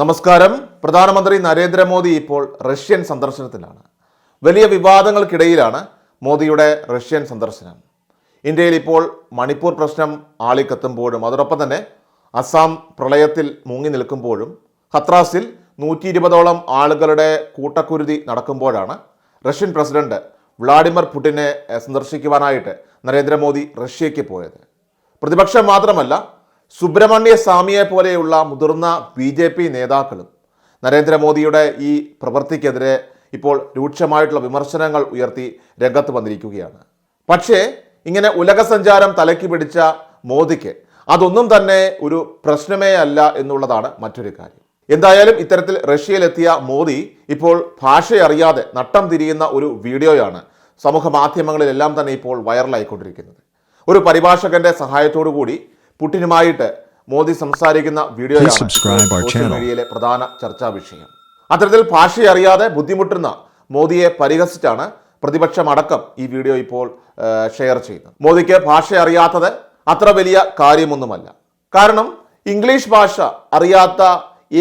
നമസ്കാരം. പ്രധാനമന്ത്രി നരേന്ദ്രമോദി ഇപ്പോൾ റഷ്യൻ സന്ദർശനത്തിലാണ്. വലിയ വിവാദങ്ങൾക്കിടയിലാണ് മോദിയുടെ റഷ്യൻ സന്ദർശനം. ഇന്ത്യയിൽ ഇപ്പോൾ മണിപ്പൂർ പ്രശ്നം ആളിക്കത്തുമ്പോഴും അതോടൊപ്പം തന്നെ അസാം പ്രളയത്തിൽ മുങ്ങി നിൽക്കുമ്പോഴും ഹത്രാസിൽ നൂറ്റി ഇരുപതോളം ആളുകളുടെ കൂട്ടക്കുരുതി നടക്കുമ്പോഴാണ് റഷ്യൻ പ്രസിഡന്റ് വ്ളാഡിമിർ പുടിനെ സന്ദർശിക്കുവാനായിട്ട് നരേന്ദ്രമോദി റഷ്യയ്ക്ക് പോയത്. പ്രതിപക്ഷം മാത്രമല്ല സുബ്രഹ്മണ്യ സ്വാമിയെ പോലെയുള്ള മുതിർന്ന ബി ജെ പി നേതാക്കളും നരേന്ദ്രമോദിയുടെ ഈ പ്രവൃത്തിക്കെതിരെ ഇപ്പോൾ രൂക്ഷമായിട്ടുള്ള വിമർശനങ്ങൾ ഉയർത്തി രംഗത്ത് വന്നിരിക്കുകയാണ്. പക്ഷേ ഇങ്ങനെ ഉലകസഞ്ചാരം തലയ്ക്ക് പിടിച്ച മോദിക്ക് അതൊന്നും തന്നെ ഒരു പ്രശ്നമേ അല്ല എന്നുള്ളതാണ് മറ്റൊരു കാര്യം. എന്തായാലും ഇത്തരത്തിൽ റഷ്യയിലെത്തിയ മോദി ഇപ്പോൾ ഭാഷയറിയാതെ നട്ടം തിരിയുന്ന ഒരു വീഡിയോയാണ് സമൂഹ മാധ്യമങ്ങളിലെല്ലാം തന്നെ ഇപ്പോൾ വൈറലായിക്കൊണ്ടിരിക്കുന്നത്. ഒരു പരിഭാഷകന്റെ സഹായത്തോടു കൂടി പുടിനുമായിട്ട് മോദി സംസാരിക്കുന്ന വീഡിയോയാണ്. മീഡിയയിലെ പ്രധാന ചർച്ചാ വിഷയം. അത്തരത്തിൽ ഭാഷയറിയാതെ ബുദ്ധിമുട്ടുന്ന മോദിയെ പരിഹസിച്ചാണ് പ്രതിപക്ഷമടക്കം ഈ വീഡിയോ ഇപ്പോൾ ഷെയർ ചെയ്യുന്നത്. മോദിക്ക് ഭാഷ അറിയാത്തത് അത്ര വലിയ കാര്യമൊന്നുമല്ല. കാരണം ഇംഗ്ലീഷ് ഭാഷ അറിയാത്ത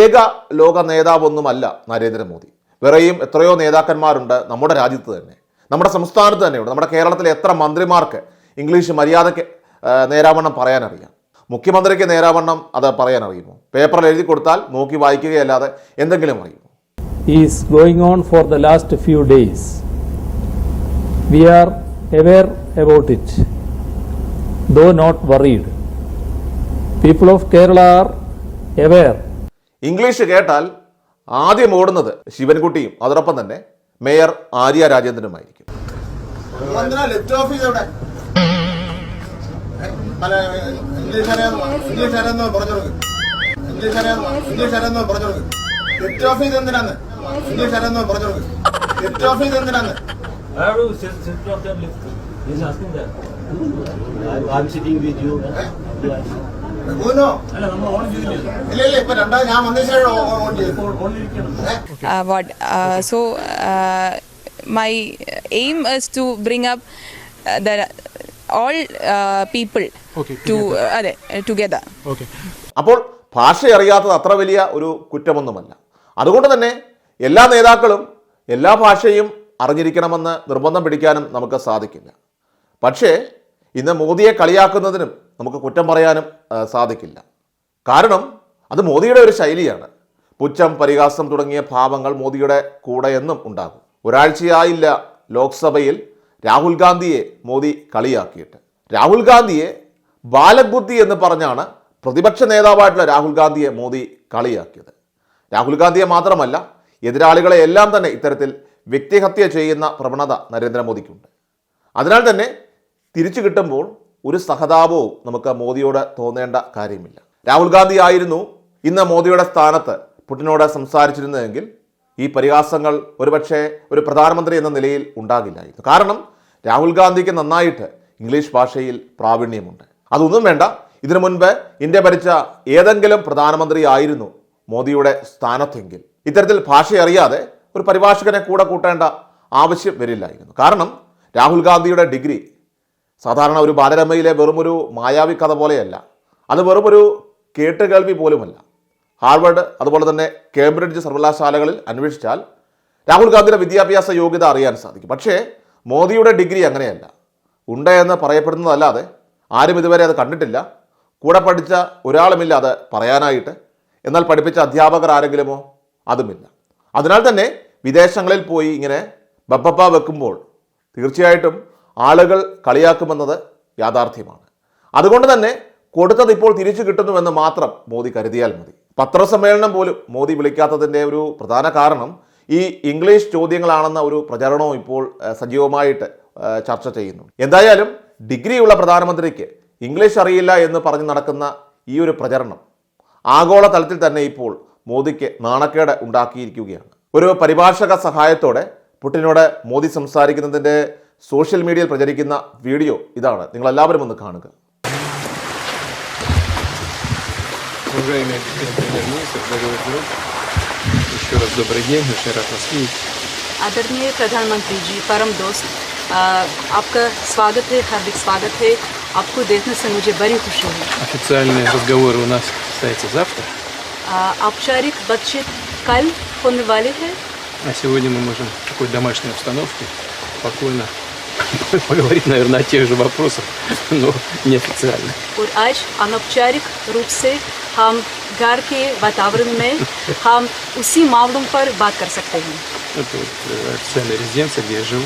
ഏക ലോക നേതാവൊന്നുമല്ല നരേന്ദ്രമോദി. വേറെയും എത്രയോ നേതാക്കന്മാരുണ്ട് നമ്മുടെ രാജ്യത്ത് തന്നെ. നമ്മുടെ സംസ്ഥാനത്ത് തന്നെയുണ്ട്. നമ്മുടെ കേരളത്തിലെ എത്ര മന്ത്രിമാർക്ക് ഇംഗ്ലീഷ് മര്യാദയ്ക്ക് നേരാവണ്ണം പറയാനറിയാം. മുഖ്യമന്ത്രിക്ക് നേരാവണ്ണം അത് പറയാൻ അറിയുമോ പേപ്പറിൽ എഴുതി കൊടുത്താൽ നോക്കി വായിക്കുകയല്ലാതെ എന്തെങ്കിലും അറിയുമോ? Is going on for the last few days we are aware about it, though not worried. People of Kerala are aware. English കേട്ടാൽ ആദ്യം ഓടുന്നത് ശിവൻകുട്ടിയും അതോടൊപ്പം തന്നെ മേയർ ആര്യ രാജേന്ദ്രനുമായിരിക്കും. ലിഫ്റ്റ് ഓഫീസ് എവിടെ? പല ഇംഗ്ലീഷ് അറിയാമോ ഇംഗ്ലീഷ് അറിയാമെന്നോ പറഞ്ഞു കൊടുക്ക്. ഇംഗ്ലീഷ് അറിയാമോ ഇംഗ്ലീഷ് അറിയാമെന്നോ പറഞ്ഞു കൊടുക്ക്. ലിഫ്റ്റ് ഓഫീസ് എന്തിനാന്ന്? ഇംഗ്ലീഷ് അറിയാമെന്നോ പറഞ്ഞു കൊടുക്ക് എന്തിനാന്ന് വന്ന ഓൺ ചെയ്തു ഓണിലിരിക്കണം uh, what uh, so uh, my aim is to bring up uh, the all uh, people to uh, അതെ, together. അപ്പോൾ ഭാഷ അറിയാത്തത് അത്ര വലിയ ഒരു കുറ്റമൊന്നുമല്ല. അതുകൊണ്ട് തന്നെ എല്ലാ നേതാക്കളും എല്ലാ ഭാഷയും അറിഞ്ഞിരിക്കണമെന്ന് നിർബന്ധം പിടിക്കാനും നമുക്ക് സാധിക്കില്ല. പക്ഷേ ഇന്ന് മോദിയെ കളിയാക്കുന്നതിനും നമുക്ക് കുറ്റം പറയാനും സാധിക്കില്ല. കാരണം അത് മോദിയുടെ ഒരു ശൈലിയാണ്. പുച്ഛം പരിഹാസം തുടങ്ങിയ ഭാവങ്ങൾ മോദിയുടെ കൂടെ എന്നും ഉണ്ടാകും. ഒരാഴ്ചയായില്ല ലോക്സഭയിൽ രാഹുൽ ഗാന്ധിയെ മോദി കളിയാക്കിയിട്ട്. രാഹുൽ ഗാന്ധിയെ ബാലബുദ്ധി എന്ന് പറഞ്ഞാണ് പ്രതിപക്ഷ നേതാവായിട്ടുള്ള രാഹുൽ ഗാന്ധിയെ മോദി കളിയാക്കിയത്. രാഹുൽ ഗാന്ധിയെ മാത്രമല്ല എതിരാളികളെ എല്ലാം തന്നെ ഇത്തരത്തിൽ വ്യക്തിഹത്യ ചെയ്യുന്ന പ്രവണത നരേന്ദ്രമോദിക്കുണ്ട്. അതിനാൽ തന്നെ തിരിച്ചു കിട്ടുമ്പോൾ ഒരു സഹതാപവും നമുക്ക് മോദിയോട് തോന്നേണ്ട കാര്യമില്ല. രാഹുൽ ഗാന്ധി ആയിരുന്നു ഇന്ന് മോദിയുടെ സ്ഥാനത്ത് പുടിനോട് സംസാരിച്ചിരുന്നതെങ്കിൽ ഈ പരിഹാസങ്ങൾ ഒരുപക്ഷെ ഒരു പ്രധാനമന്ത്രി എന്ന നിലയിൽ ഉണ്ടാകില്ലായിരുന്നു. കാരണം രാഹുൽ ഗാന്ധിക്ക് നന്നായിട്ട് ഇംഗ്ലീഷ് ഭാഷയിൽ പ്രാവീണ്യമുണ്ട്. അതൊന്നും വേണ്ട. ഇതിനു മുൻപ് ഇന്ത്യ ഭരിച്ച ഏതെങ്കിലും പ്രധാനമന്ത്രി ആയിരുന്നു മോദിയുടെ സ്ഥാനത്തെങ്കിൽ. ഇത്തരത്തിൽ ഭാഷ അറിയാതെ ഒരു പരിഭാഷകനെ കൂടെ കൂട്ടേണ്ട ആവശ്യം വരില്ലായിരുന്നു. കാരണം രാഹുൽ ഗാന്ധിയുടെ ഡിഗ്രി സാധാരണ ഒരു ബാലരമയിലെ വെറുമൊരു മായാവി കഥ പോലെയല്ല. അത് വെറുമൊരു കേട്ടുകേൾവി പോലുമല്ല. ഹാർവർഡ് അതുപോലെ തന്നെ കേംബ്രിഡ്ജ് സർവകലാശാലകളിൽ അന്വേഷിച്ചാൽ രാഹുൽ ഗാന്ധിയുടെ വിദ്യാഭ്യാസ യോഗ്യത അറിയാൻ സാധിക്കും. പക്ഷേ മോദിയുടെ ഡിഗ്രി അങ്ങനെയല്ല. ഉണ്ട് എന്ന് പറയപ്പെടുന്നതല്ലാതെ ആരും ഇതുവരെ അത് കണ്ടിട്ടില്ല. കൂടെ പഠിച്ച ഒരാളുമില്ല അത് പറയാനായിട്ട്. എന്നാൽ പഠിപ്പിച്ച അധ്യാപകർ ആരെങ്കിലുമോ? അതുമില്ല. അതിനാൽ തന്നെ വിദേശങ്ങളിൽ പോയി ഇങ്ങനെ ബബ്ബപ്പ വെക്കുമ്പോൾ തീർച്ചയായിട്ടും ആളുകൾ കളിയാക്കുമെന്നത് യാഥാർത്ഥ്യമാണ്. അതുകൊണ്ട് തന്നെ കൊടുത്തത് ഇപ്പോൾ തിരിച്ചു കിട്ടുന്നുവെന്ന് മാത്രം മോദി കരുതിയാൽ മതി. പത്രസമ്മേളനം പോലും മോദി വിളിക്കാത്തതിന്റെ ഒരു പ്രധാന കാരണം ഈ ഇംഗ്ലീഷ് ചോദ്യങ്ങളാണെന്ന ഒരു പ്രചരണവും ഇപ്പോൾ സജീവമായിട്ട് ചർച്ച ചെയ്യുന്നു എന്തായാലും ഡിഗ്രിയുള്ള പ്രധാനമന്ത്രിക്ക് ഇംഗ്ലീഷ് അറിയില്ല എന്ന് പറഞ്ഞ് നടക്കുന്ന ഈ ഒരു പ്രചരണം ആഗോള തലത്തിൽ തന്നെ ഇപ്പോൾ മോദിക്ക് നാണക്കേട് ഉണ്ടാക്കിയിരിക്കുകയാണ് ഒരു പരിഭാഷക സഹായത്തോടെ പുടിനോട് മോദി സംസാരിക്കുന്നതിൻ്റെ സോഷ്യൽ മീഡിയയിൽ പ്രചരിക്കുന്ന വീഡിയോ ഇതാണ് നിങ്ങളെല്ലാവരും ഒന്ന് കാണുക Уважаемый премьер-министр, дорогой друг, еще раз добрый день, очень рад вас видеть. आदरणीय प्रधानमंत्री जी परम दोस्त आ, आपका स्वागत है हार्दिक स्वागत है आपको देखने से मुझे बड़ी खुशी हुई Официальный разговор у нас состоится завтра. आ, औपचारिक बातचीत कल होने वाली है А сегодня мы можем в такой домашней обстановке спокойно поговорить, наверное, о тех же вопросах, но неофициально. और आज अनौपचारिक रूप से हम घर के वातावरण में हम उसी मामलों पर बात कर सकते हैं Это вот э, официальная резиденция, где я живу.